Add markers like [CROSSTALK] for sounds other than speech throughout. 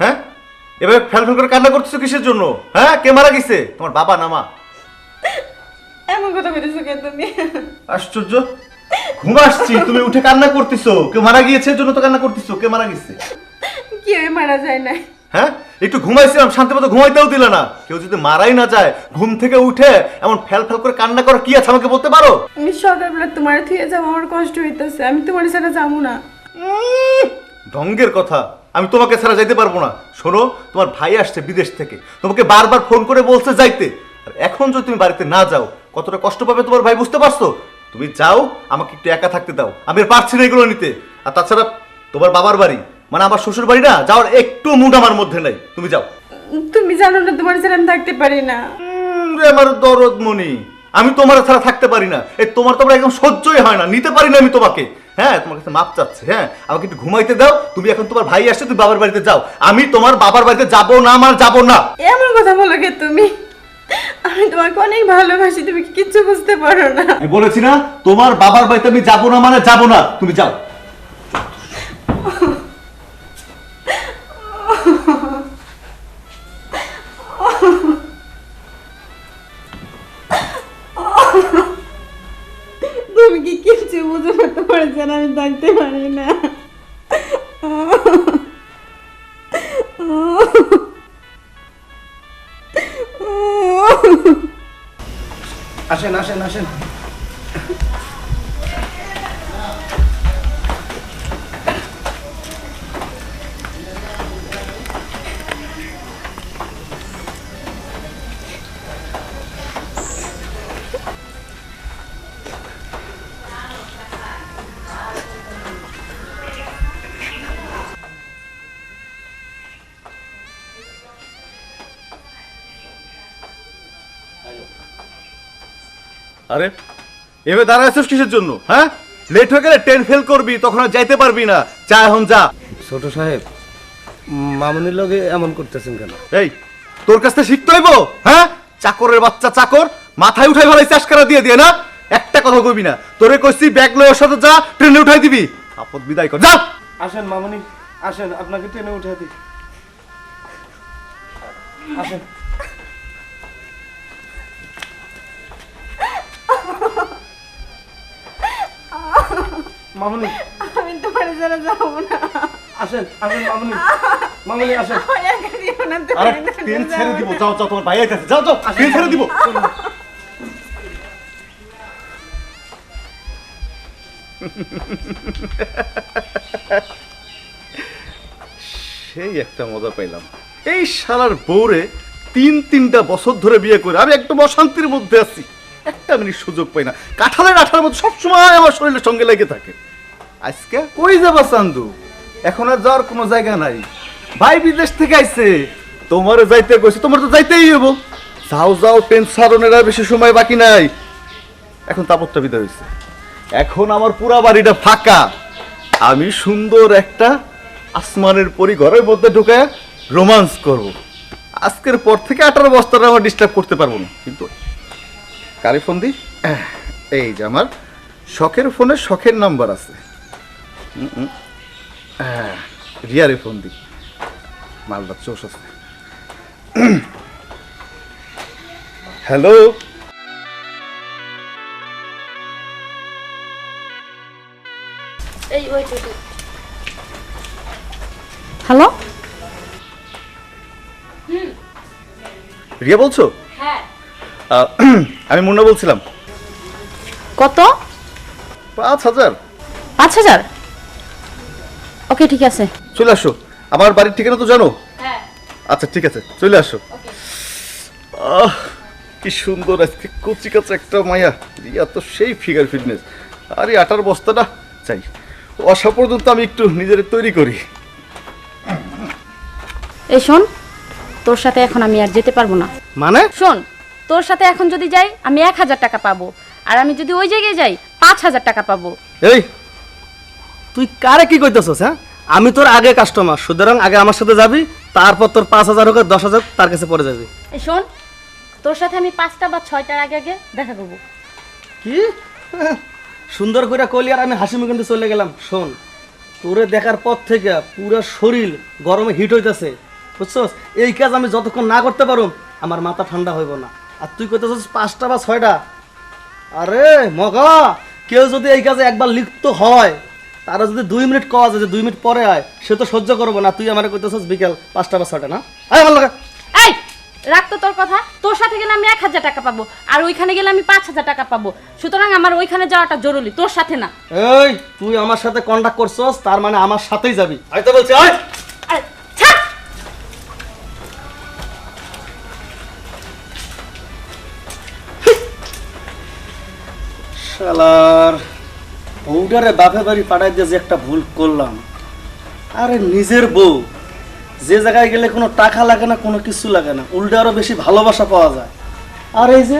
হ্যাঁ? এবার fail fail করে কান্না করতেছো কিসের জন্য? হ্যাঁ? কে মারা গেছে? তোমার বাবা না মা? আশ্চর্য। ঘুম আসছি তুমি উঠে কান্না করতেছো। কেউ মারা গিয়েছে জন্য তো কান্না করতেছো। কে মারা গেছে? কি হয়ে মারা যায় না হ্যাঁ? একটু ঘুমাইছিলাম শান্তি মতো ঘুমাইতেও দিলে না। কেউ যদি মারাই না যায় ঘুম থেকে উঠে এমন ফেল ফেল করে কান্না করা কি আছে আমাকে বলতে পারো? আমি সকালবেলা তোমার থুয়ে যাব আমার কষ্ট হইতেছে। আমি তোমার সাথে যাব না। ঢঙ্গের কথা। আমি তোমাকে ছাড়া যাইতে পারব না। শোনো তোমার ভাই আসছে বিদেশ থেকে। তোমাকে বারবার ফোন করে বলছে যাইতে। আর এখন যদি তুমি বাড়িতে না যাও কতটা কষ্ট পাবে তোমার ভাই বুঝতে পারছ? তুমি যাও আমাকে একটু একা থাকতে দাও। আমি আর পারছি না এগুলো নিতে। আর তাছাড়া তোমার বাবার বাড়ি মানে আমার শ্বশুর বাড়ি না যাওয়ার একটু মুড আমার মধ্যে নাই। তুমি যাও। তুমি জানো না তোমার সাথে আমি থাকতে পারি না। রে আমার দরদ মনি আমি তোমার ছাড়া থাকতে পারি না। এই তোমার তো আমার একদম সহ্যই হয় না নিতে পারি না আমি তোমাকে। হ্যাঁ তোমার কাছে মাপ চাচ্ছে হ্যাঁ। আমাকে একটু ঘুমাইতে দাও তুমি এখন তোমার ভাই আসছে তুমি বাবার বাড়িতে যাও। আমি তোমার বাবার বাড়িতে যাব না আমার যাব না। এমন কথা বলো কে তুমি? আমি তোমাকে অনেক ভালোবাসি তুমি কি কিচ্ছু বুঝতে পারো না। আমি বলেছি না তোমার বাবার বাড়িতে আমি যাব না মানে যাব না। তুমি যাও। তুমি কি কিচ্ছু বুঝে করতে পারছেন আমি থাকতে পারি না। আসেন আসেন আসেন। আরে এভাবে দাঁড়ায় আছিস কিসের জন্য হ্যাঁ? লেট হয়ে গেলে ট্রেন ফেল করবি তখন আর যাইতে পারবি না। চা এখন যা। ছোট সাহেব মামুনির লগে এমন করতেছেন কেন? এই তোর কাছ থেকে শিখতে হইব হ্যাঁ? চাকরের বাচ্চা চাকর মাথায় উঠাই ভালো চাষকারা দিয়ে দিয়ে না? একটা কথা কইবি না তোরে কইছি ব্যাগ লয়ে ওর সাথে যা ট্রেনে উঠাই দিবি। আপদ বিদায় কর। যা! আসেন মামুনি আসেন আপনাকে ট্রেনে উঠাই দিই। আসেন। মামুনি। আমি তোমার সাথে যাব না। আসেন আসেন মামুনি। মামুনি আসেন। আরে ছেড়ে দিব। যাও যাও তোমার ভাই আইতাছে। যাও যাও ছেড়ে দিব। সেই একটা মজা পাইলাম। এই শালার বউরে তিন তিনটা বছর ধরে বিয়ে করে আমি একদম অশান্তির মধ্যে আছি। একটা মিনিট সুযোগ পাই না। কাঁঠালের আঠার মতো সবসময় আমার শরীরের সঙ্গে লেগে থাকে। আজকে কই যাবা চান্দু? এখন আর যাওয়ার কোনো জায়গা নাই। ভাই বিদেশ থেকে আইছে। তোমার যাইতে কইছে, তোমার তো যাইতেই হব যাও যাও ট্রেন সারণের আর বেশি সময় বাকি নাই। এখন তাপত্তা বিদায় হয়েছে এখন আমার পুরা বাড়িটা ফাঁকা। আমি সুন্দর একটা আসমানের পরি ঘরের মধ্যে ঢুকে রোমান্স করব। আজকের পর থেকে আঠারো বস্তাটা আমার ডিস্টার্ব করতে পারব না। কিন্তু কারে ফোন দি আহ, এই যে আমার শখের ফোনে শখের নাম্বার আছে। রিয়ারে ফোন দি মালদা চোষ আছে। হ্যালো? হ্যালো? রিয়া বলছো? হ্যাঁ। [CLEARS THROAT] আমি মুন্না বলছিলাম। কত? পাঁচ হাজার। পাঁচ হাজার? ওকে ঠিক আছে। চলে আসো। আমার বাড়ির ঠিকানা তো জানো? হ্যাঁ। আচ্ছা ঠিক আছে চলে আসো। আহ কি সুন্দর আজকে কচি কাছে একটা মায়া। রিয়া তো সেই ফিগার ফিটনেস আরে আটার বস্তাটা। চাই আসা পর্যন্ত আমি একটু নিজের তৈরি করি। এই শোন তোর সাথে এখন আমি আর যেতে পারব না। মানে? শোন তোর সাথে এখন যদি যাই আমি এক হাজার টাকা পাবো। আর আমি যদি ওই জায়গায় যাই পাঁচ হাজার টাকা পাবো। এই তুই কারে কি কইতেছস হ্যাঁ? আমি তোর আগে কাস্টমার সুতরাং আগে আমার সাথে যাবি তারপর তোর পাঁচ হাজার হোক আর দশ হাজার তার কাছে পড়ে যাবি। এই শোন তোর সাথে আমি পাঁচটা বা ছয়টার আগে আগে দেখা করব। কি? সুন্দর করে কইলি আর আমি হাসি মুখে চলে গেলাম। শোন তোরে দেখার পর থেকে পুরো শরীর গরমে হিট হইতেছে বুঝছস? এই কাজ আমি যতক্ষণ না করতে পারো আমার মাথা ঠান্ডা হইব না। আর তুই কইতেছস পাঁচটা বা ছয়টা? আরে মগা কেউ যদি এই কাজে একবার লিপ্ত হয় তারা যদি দুই মিনিট কওয়া যায় যে দুই মিনিট পরে আয় সে তো সহ্য করব না। তুই আমার কইতেছস বিকেল পাঁচটা বা ছয়টা না? আয় আমার লগা। এই রাখ তো তোর কথা। তোর সাথে গেলে আমি এক হাজার টাকা পাবো আর ওইখানে গেলে আমি পাঁচ হাজার টাকা পাবো। সুতরাং আমার ওইখানে যাওয়াটা জরুরি তোর সাথে না। এই তুই আমার সাথে কন্ট্যাক্ট করছস তার মানে আমার সাথেই যাবি। আমি তো বলছি আয়! শালার বউটারে বাপে বাড়ি পাঠাই দিয়ে যে একটা ভুল করলাম। আরে নিজের বউ যে জায়গায় গেলে কোনো টাকা লাগে না কোনো কিছু লাগে না উল্টে আরও বেশি ভালোবাসা পাওয়া যায়। আর এই যে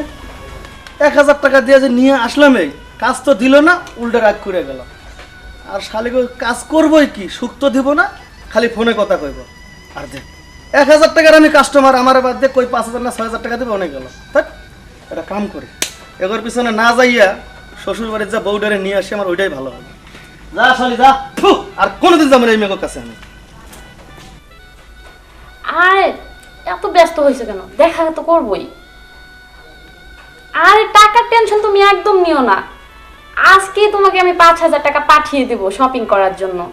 এক হাজার টাকা দিয়ে যে নিয়ে আসলাম এই কাজ তো দিল না উল্টে রাগ করে গেল। আর শালি কই, কাজ করবোই কি সুখ তো দিব না খালি ফোনে কথা কইব। আর দেখ এক হাজার টাকার আমি কাস্টমার আমার বাদ দিয়ে কই পাঁচ হাজার না ছয় হাজার টাকা দেবে অনেক গেল। থাক এটা কাম করি। এগোর পিছনে না যাইয়া শ্বশুর বাড়ির যা বউডারে নিয়ে আসি আমার ওইটাই ভালো হবে। যা শালি, যা। আর কোনোদিন যাব এই মেয়ের কাছে আমি। আরে, এত ব্যস্ত হয়েছে কেন? দেখা তো করবই। আরে, টাকার টেনশন তুমি একদম নিও না। আজকে তোমাকে আমি পাঁচ হাজার টাকা পাঠিয়ে দেব শপিং করার জন্য।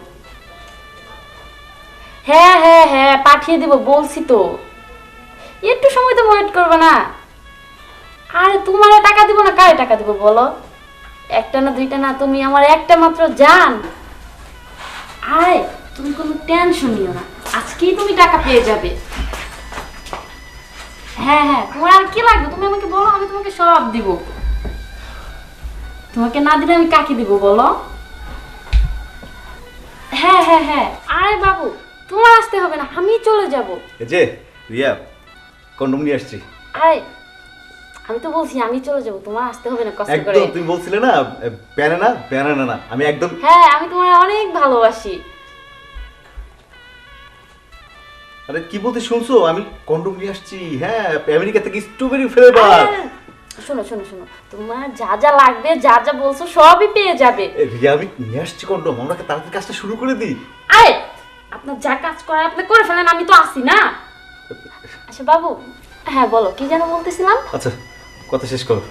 হ্যাঁ হ্যাঁ হ্যাঁ পাঠিয়ে দেব, বলছি তো। একটু সময় তো ওয়েট করবে না। আরে তোমারে টাকা দিব না, কারে টাকা দিব বলো? একটা না দুইটা না তুমি আমার একটা মাত্র জান। আরে তুমি কোনো টেনশন নিও না। আজকেই তুমি টাকা পেয়ে যাবে। হ্যাঁ হ্যাঁ তোমার আর কি লাগবে? তুমি আমাকে বলো আমি তোমাকে সব দিব। তোমাকে না দিলে আমি কাকে দিব বলো? হ্যাঁ হ্যাঁ হ্যাঁ। আরে বাবু তোমার আসতে হবে না আমি চলে যাব। এই যে রিয়া কন্ডম নিয়ে আসছি। আরে আমি তো বলছি আমি চলে যাব তোমার আসতে হবে না কষ্ট করে। একদম তুমি বলছিলে না ব্যানানা ব্যানানা না আমি একদম হ্যাঁ আমি তোমার অনেক ভালোবাসি। আরে কি বলতে শুনছো? আমি কন্ডম নিয়ে আসছি হ্যাঁ আমেরিকা থেকে স্ট্রবেরি ফ্লেভার শোনো শোনো শোনো তোমার যা যা লাগবে যা যা বলছো সবই পেয়ে যাবে। রিয়া আমি নিয়ে আসছি কন্ডম আমরা তাড়াতাড়ি কাজটা শুরু করে দিই? আরে আপনার যা কাজ করে আপনি করে ফেলেন আমি তো আসি না। আচ্ছা বাবু হ্যাঁ বলো কি যেন বলতেছিলাম? আচ্ছা। কথা শেষ করো।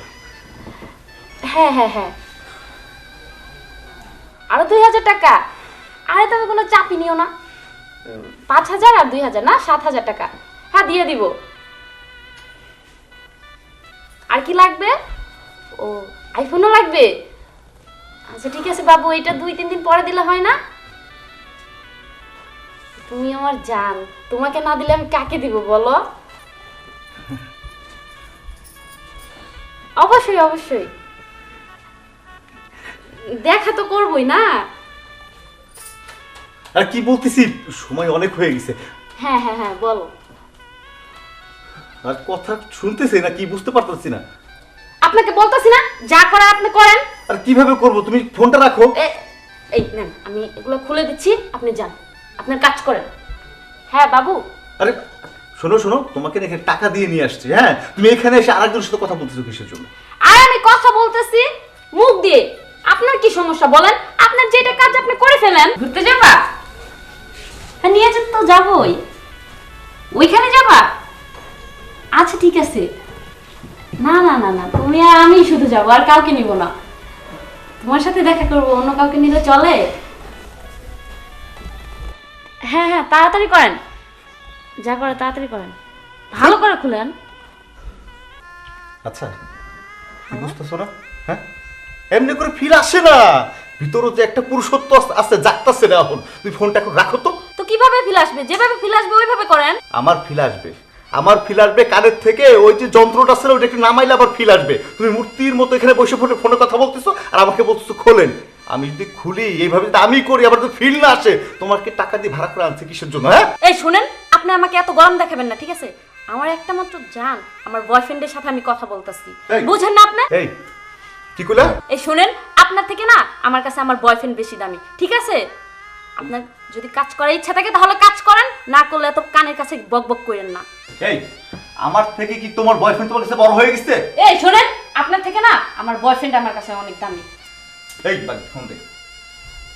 হ্যাঁ হ্যাঁ হ্যাঁ। আরও দুই হাজার টাকা? আরে তুমি কোনো চাপই নিও না। পাঁচ হাজার আর দুই হাজার না, সাত হাজার টাকা। হ্যাঁ দিয়ে দিব। আর কি লাগবে? ও আইফোনও লাগবে? আচ্ছা ঠিক আছে বাবু, এটা দুই, তিন দিন পরে দিলে হয় না? তুমি আমার জান, তোমাকে না দিলে আমি কাকে দিব বলো? অবশ্যই অবশ্যই। দেখা তো করবই না। আর কি বলতেছি? সময় অনেক হয়ে গেছে। হ্যাঁ হ্যাঁ হ্যাঁ বলো। আর কথা শুনতেছি না কি বুঝতে পারতেছি না। আপনাকে বলতেছি না যা করার আপনি করেন। আর কীভাবে করব? তুমি ফোনটা রাখো। এই নেন আমি এগুলো খুলে দিচ্ছি আপনি যান। আপনার কাজ করেন। হ্যাঁ বাবু। আরে শোনো শোনো, তোমাকে না এখানে টাকা দিয়ে নিয়ে আসছি হ্যাঁ? তুমি এখানে এসে আরেকজনের সাথে কথা বলতেছো কিসের জন্য? আর আমি কথা বলতেছি মুখ দিয়ে। আপনার কি সমস্যা বলেন? আপনার যেটা কাজ আপনি করে ফেলেন। ঘুরতে যাবা? হ্যাঁ নিয়ে যেতে তো যাবই। ওইখানে যাবা? আচ্ছা ঠিক আছে। না না না না, তুমি আর আমি শুধু যাব, আর কাউকে নিব না। তোমার সাথে দেখা করব, অন্য কাউকে নিলে চলে? হ্যাঁ হ্যাঁ তাড়াতাড়ি করেন। যা করে তাড়াতাড়ি করেন। ভালো করে খুলেন। আচ্ছা কি বুঝতেছো না হ্যাঁ? এমনি করে ফিল আসে না। ভিতরে যে একটা পুরুষত্ব আছে জাগতাছে না এখন। তুই ফোনটা এখন রাখো তো। তো কীভাবে ফিল আসবে? যেভাবে ফিল আসবে ওইভাবে করেন। আমার ফিল আসবে। আমার ফিল আসবে কানের থেকে ওই যে যন্ত্রটা ছিল ওইটা একটু নামাইলে আবার ফিল আসবে। তুমি মূর্তির মতো এখানে বসে ফোনে ফোনে কথা বলতেছো আর আমাকে বলতেছো খোলেন। আমি যদি খুলি এইভাবে যদি আমি করি আবার যদি ফিল না আসে তোমাকে টাকা দিয়ে ভাড়া করে আনছে কিসের জন্য হ্যাঁ? এই শুনেন আপনি আমাকে এত গরম দেখাবেন না ঠিক আছে? আমার একটা মাত্র জান আমার বয়ফ্রেন্ডের সাথে আমি কথা বলতাছি। বুঝেন না আপনি? এই কি কইলা? এই শুনেন আপনার থেকে না আমার কাছে আমার বয়ফ্রেন্ড বেশি দামি ঠিক আছে? আপনার যদি কাজ করার ইচ্ছা থাকে তাহলে কাজ করেন। না করলে এত কানের কাছে বক বক করেন না। এই আমার থেকে কি তোমার বয়ফ্রেন্ড তোমার কাছে বড় হয়ে গেছে? এই শোনেন আপনার থেকে না আমার বয়ফ্রেন্ড আমার কাছে অনেক দামি। এই বাড়ি ফোন দে।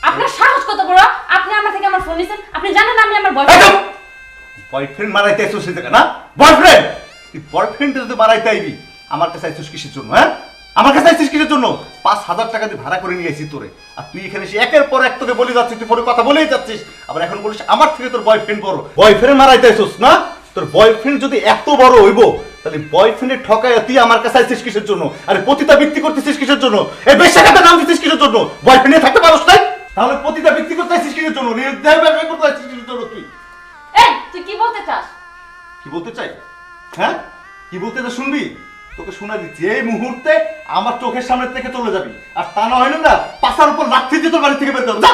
আপনার সাহস কত বড়? আপনি আমার থেকে আমার ফোন নিছেন। আপনি জানেন আমি আমার বয়ফ্রেন্ড বয়ফ্রেন্ড মারাইতে আইসো সে না? বয়ফ্রেন্ড তুই বয়ফ্রেন্ড যদি মারাইতে আইবি আমার কাছে আইসিস কিসের জন্য হ্যাঁ? আমার কাছে আইসিস কিসের জন্য? পাঁচ হাজার টাকা দিয়ে ভাড়া করে নিয়ে আইসি তোরে। আর তুই এখানে এসে একের পর এক তোকে বলে যাচ্ছিস তুই ফোনে কথা বলেই যাচ্ছিস। আবার এখন বলিস আমার থেকে তোর বয়ফ্রেন্ড বড়। বয়ফ্রেন্ড মারাইতে আইসোস না? তোর বয়ফ্রেন্ড যদি এত বড় হইব তাহলে বয়ফ্রেন্ডের ঠকায় তুই আমার কাছে আইসিস কিসের জন্য? আরে পতিতা বৃত্তি করতেছিস কিসের জন্য? এই বেশাকাতে নাম দিচ্ছিস কিসের জন্য? বয়ফ্রেন্ডে থাকতে পারোস নাই? তাহলে পতিতা বৃত্তি করতে আইসিস কিসের জন্য? নির্দেহ ব্যবসা করতে আইসিস কিসের জন্য তুই? এই তুই কি বলতে চাস? কি বলতে চাই? হ্যাঁ? কি বলতে চাই শুনবি? তোকে শোনা দিচ্ছি, এই মুহূর্তে আমার চোখের সামনে থেকে চলে যাবি। আর তা না হয় না, পাশার উপর লাঠি দিয়ে তোর বাড়ি থেকে বের করো যা!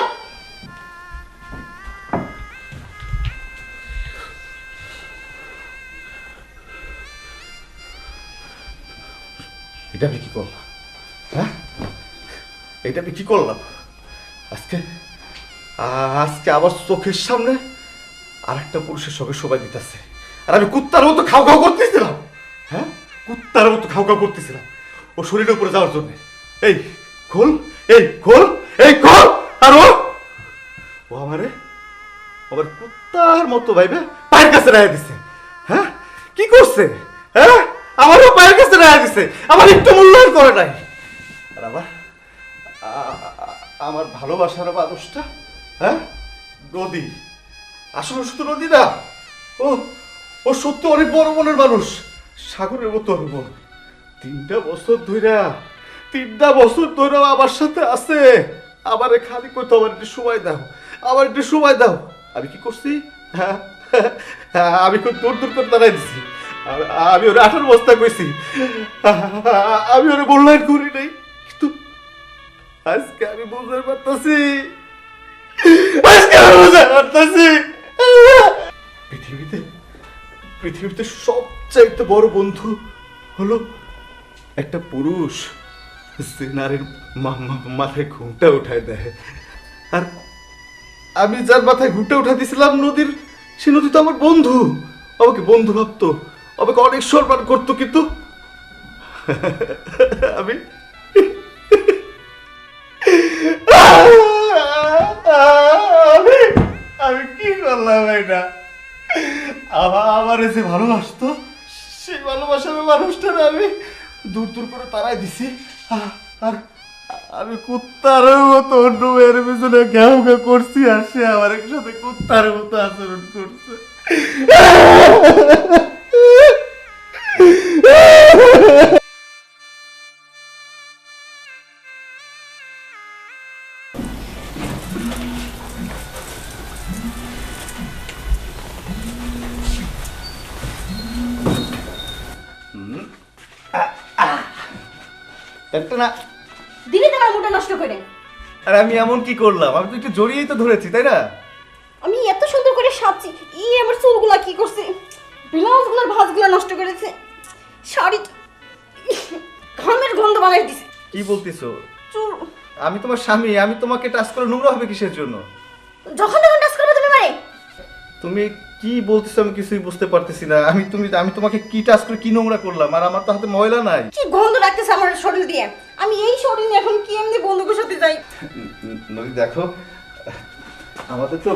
এটা আমি কি করলাম? হ্যাঁ? এটা আমি কি করলাম? আজকে আজকে আবার চোখের সামনে আর একটা পুরুষের সঙ্গে শোভা দিতেছে। আর আমি কুত্তার মতো খাও খাও করতেছিলাম। হ্যাঁ? কুত্তার মতো খাও খাও করতেছিলাম। ও শরীরের উপরে যাওয়ার জন্য। এই, খোল এই খোল এই, খোল, আর ও? আমারে আবার কুত্তার মতো ভাইবে পায়ের কাছে রায় দিছে। হ্যাঁ? কি করছে? হ্যাঁ? আমারও পায়ের কাছে রায় দিছে। আমার একটু মূল্যায়ন করে নাই। আর আবার আমার ভালোবাসার মানুষটা হ্যাঁ? নদী। আসলে শুধু নদী না, ও ও সত্যি অনেক বড় মনের মানুষ। সাগরের মতো মন তিনটা বছর ধইরা তিনটা বছর ধরে আমার সাথে আছে। আমারে খালি করতে আমার একটু সময় দাও আমার একটু সময় দাও। আমি কি করছি? হ্যাঁ হ্যাঁ, আমি খুব দূর দূর করে দাঁড়াই দিছি। আমি- আমি ওরে আঠারো বস্তা কইছি। আমি ওরে মূল্যায়ন করি নাই কিন্তু আজকে আমি বুঝতে পারতাছি। আজকে আমি বুঝতে পারতাছি। পৃথিবীতে পৃথিবীতে সবচাইতে বড় বন্ধু হলো একটা পুরুষ, যে নারীর মাথায় ঘুমটা উঠায় দেয়। আর আমি যার মাথায় ঘুমটা উঠা দিছিলাম নদীর, সে নদী তো আমার বন্ধু। আমাকে বন্ধু ভাবতো, আমাকে অনেক সম্মান করতো, কিন্তু আমি আমার যে ভালোবাসতো, সেই ভালোবাসার মানুষটার আমি দূর দূর করে তারাই দিছি। আর আমি কুত্তার মতো অন্য মেয়ের পিছনে ঘেউ ঘে করছি আর সে আমার একসাথে কুত্তার মতো আচরণ করছে। [LAUGHS] একটা না দিলি তোমার মুডটা নষ্ট করে। আর আমি এমন কি করলাম? আমি তো একটু জড়িয়েই তো ধরেছি তাই না? আমি এত সুন্দর করে সাজছি। ই আমার চুলগুলা কি করছে? ব্লাউজগুলোর ভাঁজগুলো নষ্ট করেছে। শাড়ি ঘামের গন্ধ বানাই দিছে। কি বলতেছো? চুল আমি তোমার স্বামী আমি তোমাকে টাচ করে নোংরা হবে কিসের জন্য? যখন তখন টাচ করবে তুমি মানে তুমি কি বলতেছো আমি কিছুই বুঝতে পারতেছি না। আমি তুমি আমি তোমাকে কি টাচ করে কি নোংরা করলাম? আর আমার তো হাতে ময়লা নাই। কি গন্ধ রাখতেছে আমার শরীর দিয়ে? আমি এই শরীর নিয়ে এখন কি এমনি বন্ধুকের সাথে যাই? নদী দেখো আমাদের তো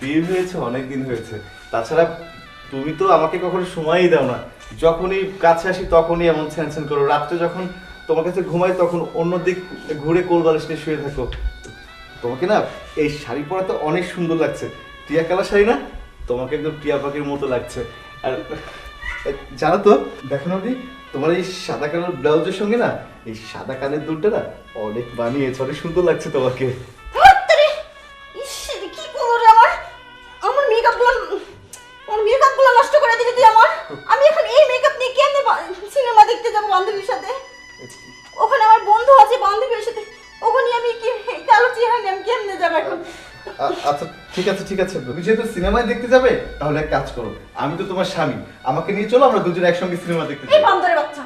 বিয়ে হয়েছে অনেক দিন হয়েছে। তাছাড়া তুমি তো আমাকে কখনো সময়ই দাও না। যখনই কাছে আসি তখনই এমন ছ্যান করো। রাত্রে যখন তোমার কাছে ঘুমাই তখন অন্য দিক ঘুরে কোল বালিশ নিয়ে শুয়ে থাকো। তোমাকে না এই শাড়ি পরা তো অনেক সুন্দর লাগছে। টিয়া কালার শাড়ি না? তোমাকে একদম টিয়া পাখির মতো লাগছে। আর জানো তো, দেখো নদী তোমার এই সাদা কালার ব্লাউজের সঙ্গে না, এই সাদা কানের দুলটা না অনেক বানিয়েছে, অনেক সুন্দর লাগছে তোমাকে। ঠিক আছে ঠিক আছে। তুমি যেহেতু সিনেমায় দেখতে যাবে তাহলে এক কাজ করো। আমি তো তোমার স্বামী। আমাকে নিয়ে চলো আমরা দুজনে একসঙ্গে সিনেমা দেখতে এই যাব বান্দরের বাচ্চা।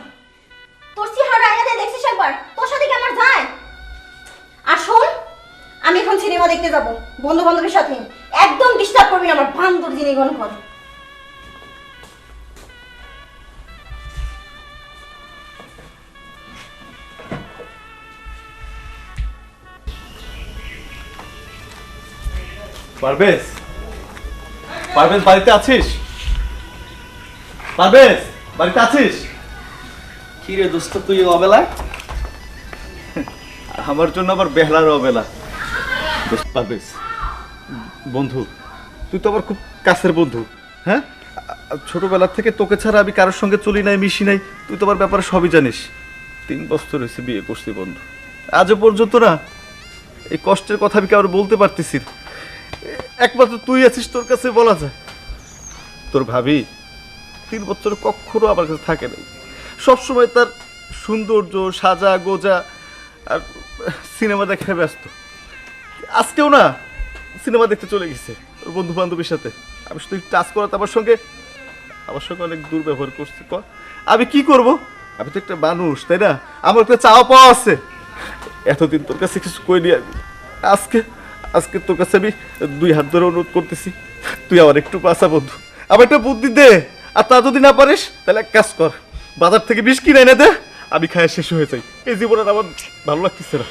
তোর চেহারা আগে দিয়ে দেখছিস একবার? তোর সাথে কি আমার যায়? আর শোন আমি এখন সিনেমা দেখতে যাব। বন্ধু বান্ধবের সাথে। একদম ডিস্টার্ব করবি আমার বান্দর জিনিস ঘর পারবেশ পারবেশ বাড়িতে আছিস? পারবেশ বাড়িতে আছিস? কি রে দোস্ত তুই এই অবেলায়? [LAUGHS] আমার জন্য আবার বেহলার অবেলা। পারবেশ বন্ধু তুই তো আমার খুব কাছের বন্ধু হ্যাঁ? ছোটবেলা থেকে তোকে ছাড়া আমি কারোর সঙ্গে চলি নাই মিশি নাই তুই তো আমার ব্যাপারে সবই জানিস। তিন বছর হয়েছে বিয়ে করছি বন্ধু। আজও পর্যন্ত না এই কষ্টের কথা আমি কারোর বলতে পারতেছি। একমাত্র তুই আছিস তোর কাছে বলা যায়। তোর ভাবি তিন বছর কখনো আমার কাছে থাকে নাই। সবসময় তার সৌন্দর্য, সাজা, গোজা আর সিনেমা দেখায় ব্যস্ত। আজকেও না, সিনেমা দেখতে চলে গেছে ওর বন্ধু বান্ধবীর সাথে। আমি শুধু টাচ করাতে আমার সঙ্গে আমার সঙ্গে অনেক দুর্ব্যবহার করছে। ক, আমি কি করব? আমি তো একটা মানুষ, তাই না? আমার একটা চাওয়া পাওয়া আছে। এতদিন তোর কাছে কিছু কই নি আমি। আজকে আজকে তোর কাছে আমি দুই হাত ধরে অনুরোধ করতেছি। তুই আমার একটু পাশা বন্ধু। আমার একটা বুদ্ধি দে। আর তা যদি না পারিস তাহলে এক কাজ কর। বাজার থেকে বিষ কিনে এনে দে। আমি খায় শেষ হয়ে যাই। এই জীবনে আমার ভালো লাগতেছে না।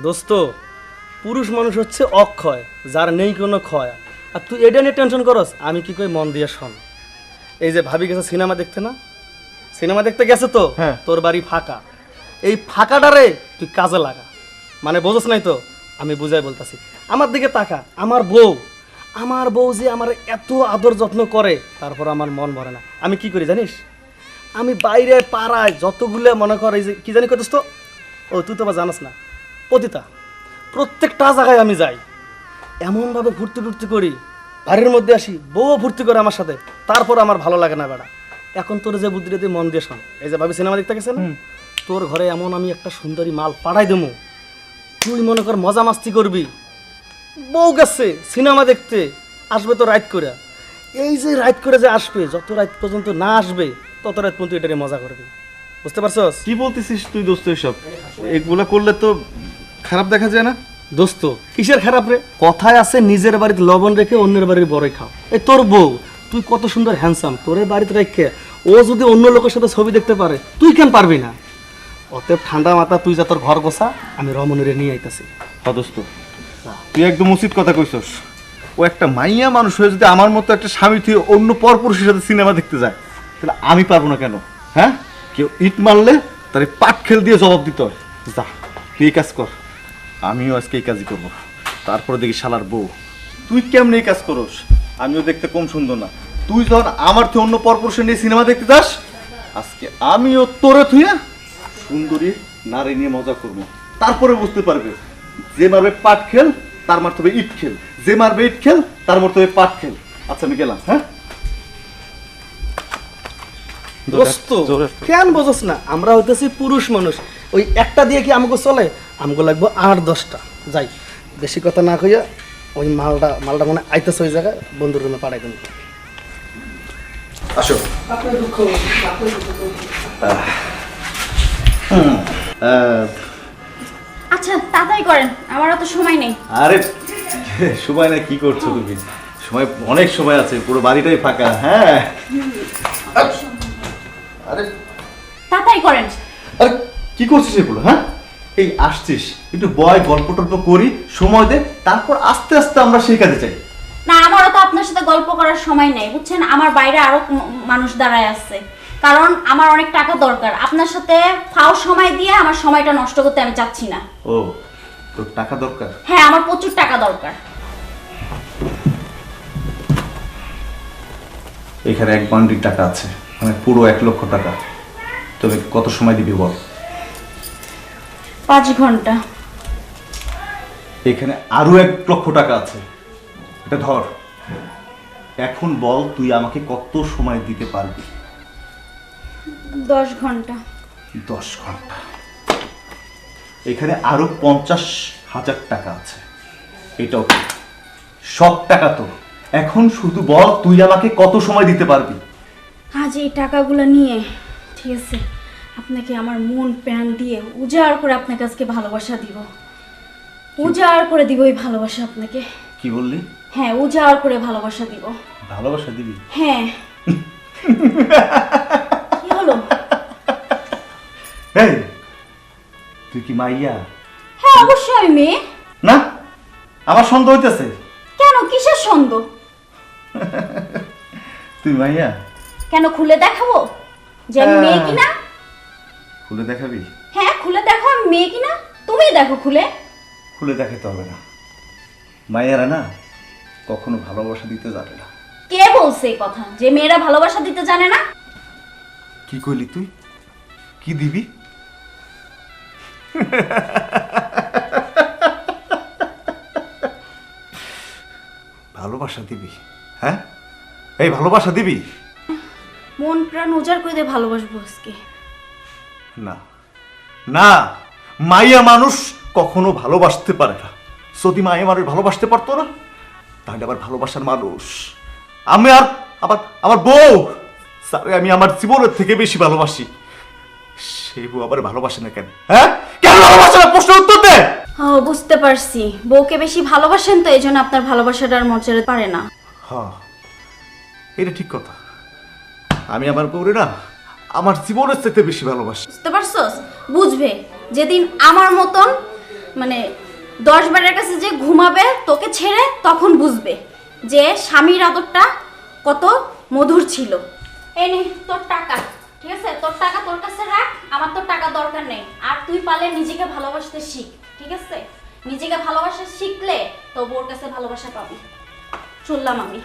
দোস্ত পুরুষ মানুষ হচ্ছে অক্ষয় যার নেই কোনো ক্ষয়। আর তুই এটা নিয়ে টেনশন করস? আমি কি কই মন দিয়ে শোন। এই যে ভাবি গেছে সিনেমা দেখতে না? সিনেমা দেখতে গেছে তো? হ্যাঁ। তোর বাড়ি ফাঁকা। এই ফাঁকাটারে তুই কাজে লাগা। মানে বোঝস নাই তো? আমি বুঝাই বলতাছি। আমার দিকে তাকা আমার বউ। আমার বউ যে আমার এত আদর যত্ন করে তারপর আমার মন ভরে না। আমি কি করি জানিস? আমি বাইরে পাড়ায় যতগুলো মনে কর এই যে কি জানি কতস তো? ও তুই তো আবার জানাস না। পতিতা প্রত্যেকটা জায়গায় আমি যাই। এমনভাবে ফুর্তি টুর্তি করি বাড়ির মধ্যে আসি বউ ফুর্তি করে আমার সাথে তারপর আমার ভালো লাগে না বেড়া। এখন তোর যে বুদ্ধিটা দিয়ে মন দিয়ে শোন। এই যে ভাবি সিনেমা দেখতে গেছে না? তোর ঘরে এমন আমি একটা সুন্দরী মাল পাঠাই দেবো। তুই মনে কর মজা মাস্তি করবি। বউ গেছে সিনেমা দেখতে আসবে তো রাইট করে। এই যে রাইট করে যে আসবে যত রাত পর্যন্ত না আসবে তত রাত পর্যন্ত এটারে মজা করবি। বুঝতে পারছস? কি বলতেছিস তুই দোস্ত এসব? এগুলা করলে তো খারাপ দেখা যায় না? দোস্ত কিসের খারাপ রে? কথায় আছে নিজের বাড়িতে লবণ রেখে অন্যের বাড়ির বড়ই খাও। এই তোর বউ তুই কত সুন্দর হ্যান্ডসাম তোর বাড়িতে রেখে ও যদি অন্য লোকের সাথে ছবি দেখতে পারে তুই কেন পারবি না? অতএব ঠান্ডা মাথা, তুই যা তোর ঘর গোসা আমি রমণীরে নিয়ে আইতাছি। হ্যাঁ দোস্ত তুই একদম উচিত কথা কইছস। ও একটা মাইয়া মানুষ হয়ে যদি আমার মতো একটা স্বামী তুই অন্য পরপুরুষের সাথে সিনেমা দেখতে যায়, তাহলে আমি পারব না কেন? হ্যাঁ? কেউ ইট মারলে তার পাট খেল দিয়ে জবাব দিতে হয়। যা, তুই এই কাজ কর। আমিও আজকে এই কাজই করব। তারপরে দেখি শালার বউ। তুই কেমনে এই কাজ করস? আমিও দেখতে কম সুন্দর না। তুই যখন আমার থেকে অন্য পরপুরুষের নিয়ে সিনেমা দেখতে যাস, আজকে আমিও তোরে থুইয়া সুন্দরী নারী নিয়ে মজা করব। তারপরে বুঝতে পারবে যে মারবে পাট খেল তার মারতে হবে ইট খেল। যে মারবে ইট খেল তার মারতে হবে পাট খেল। আচ্ছা আমি গেলাম হ্যাঁ? দোস্ত কেন বোঝস না? আমরা হইতেছি পুরুষ মানুষ। ওই একটা দিয়ে কি আমাকে চলে? আমাকে লাগবে আট দশটা। যাই বেশি কথা না কইয়া ওই মালটা মালটা মানে আইতেছে ওই জায়গায় বন্ধুর রুমে আসো। আচ্ছা তাড়াতাড়ি করেন আমার অত সময় নেই। আরে সময় না কি করছ তুমি? সময় অনেক সময় আছে পুরো বাড়িটাই ফাঁকা হ্যাঁ? আরে। তাড়াতাড়ি করেন। আরে কি করছিস এগুলো হ্যাঁ? এই আসছিস একটু বয় গল্প টল্প করি সময় দে তারপর আস্তে আস্তে আমরা সেই কাজে চাই না আমারও তো আপনার সাথে গল্প করার সময় নেই বুঝছেন? আমার বাইরে আরও মানুষ দাঁড়ায় আছে। কারণ আমার অনেক টাকা দরকার। আপনার সাথে ফাও সময় দিয়ে আমার সময়টা নষ্ট করতে আমি চাচ্ছি না। ও তোর টাকা দরকার? হ্যাঁ আমার প্রচুর টাকা দরকার। এখানে এক বান্ডিল টাকা আছে মানে পুরো এক লক্ষ টাকা। তবে কত সময় দিবি বল? পাঁচ ঘণ্টা। এখানে আরও এক লক্ষ টাকা আছে। এটা ধর এখন বল তুই আমাকে কত সময় দিতে পারবি? দশ ঘণ্টা। দশ ঘণ্টা। এখানে আরও পঞ্চাশ হাজার টাকা আছে। এটাও। সব টাকা তো। এখন শুধু বল তুই আমাকে কত সময় দিতে পারবি? আজ এই টাকাগুলো নিয়ে ঠিক আছে আপনাকে আমার মন প্যান দিয়ে উজাড় করে আপনাকে আজকে ভালোবাসা দিব। উজাড় করে দিব এই ভালোবাসা আপনাকে। কি বললি? হ্যাঁ উজাড় করে ভালোবাসা দিব। ভালোবাসা দিবি? হ্যাঁ। [LAUGHS] হলো [LAUGHS] এই তুই কি মাইয়া? হ্যাঁ অবশ্যই আমি মেয়ে। না আমার সন্দেহ হইতেছে। কেন? কিসের সন্দেহ? [LAUGHS] তুই মাইয়া? কেন খুলে দেখাবো? যে আমি মেয়ে কিনা? খুলে দেখাবি? হ্যাঁ খুলে দেখো আমি মেয়ে কিনা? তুমি দেখো খুলে। খুলে দেখাতে হবে না। মাইয়ারা না কখনো ভালোবাসা দিতে জানে না। কে বলছে এই কথা? যে মেয়েরা ভালোবাসা দিতে জানে না? কি কইলি তুই? কি দিবি? ভালোবাসা দিবি হ্যাঁ? এই ভালোবাসা দিবি? মন প্রাণ উজাড় করে দিয়ে ভালোবাসবো আজকে। না না মাইয়া মানুষ কখনো ভালোবাসতে পারে না। যদি মাইয়া মানুষ ভালোবাসতে পারতো না তাহলে আবার ভালোবাসার মানুষ। আমি আর আবার আমার বউ। স্যারে আমি আমার জীবনের থেকে বেশি ভালোবাসি। সেই বউ আবার ভালোবাসে না কেন? হ্যাঁ? কেন ভালোবাসে না? প্রশ্ন উত্তর দে! ও বুঝতে পারছি। বউকে বেশি ভালোবাসেন তো এই জন্য আপনার ভালোবাসাটার মর্যাদা পারে না। হ্যাঁ এটা ঠিক কথা। আমি আমার বউরে না আমার জীবনের থেকে বেশি ভালোবাসি। বুঝতে পারছস? বুঝবে। যেদিন আমার মতন মানে দশ বারের কাছে যে ঘুমাবে তোকে ছেড়ে তখন বুঝবে যে স্বামীর আদরটা কত মধুর ছিল। এই তোর টাকা ঠিক আছে? তোর টাকা তোর কাছে রাখ আমার তোর টাকা দরকার নেই। আর তুই পারলে নিজেকে ভালোবাসতে শিখ ঠিক আছে? নিজেকে ভালোবাসা শিখলে তো বোর কাছে ভালোবাসা পাবি। চললাম আমি।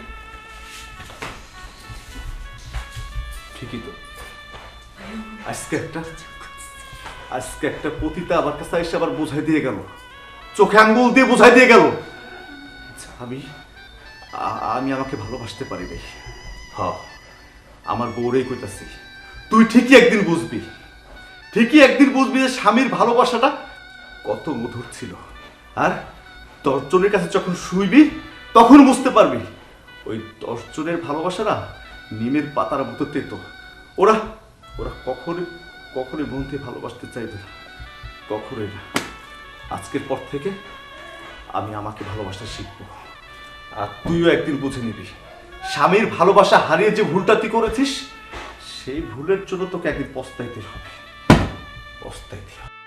ঠিকই তো। আজকে একটা আজকে একটা পতিতা আমার কাছে এসে আবার বোঝাই দিয়ে গেল। চোখে আঙ্গুল দিয়ে বোঝাই দিয়ে গেল। আচ্ছা, আমি আমি আমাকে ভালোবাসতে পারি নাই। হ। আমার বউরেই কইতাছি, তুই ঠিকই একদিন বুঝবি, ঠিকই একদিন বুঝবি যে স্বামীর ভালোবাসাটা কত মধুর ছিল। আর দশজনের কাছে যখন শুইবি, তখন বুঝতে পারবি, ওই দশজনের ভালোবাসা না নিমের পাতার মতো তেতো। ওরা ওরা কখনোই কখনোই থেকে ভালোবাসতে চাইবে কখনোই না। আজকের পর থেকে আমি আমাকে ভালোবাসতে শিখব, আর তুইও একদিন বুঝে নিবি। স্বামীর ভালোবাসা হারিয়ে যে ভুলটা তুই করেছিস, সেই ভুলের জন্য তোকে একদিন পস্তাইতে হবে। পস্তাইতে হবে।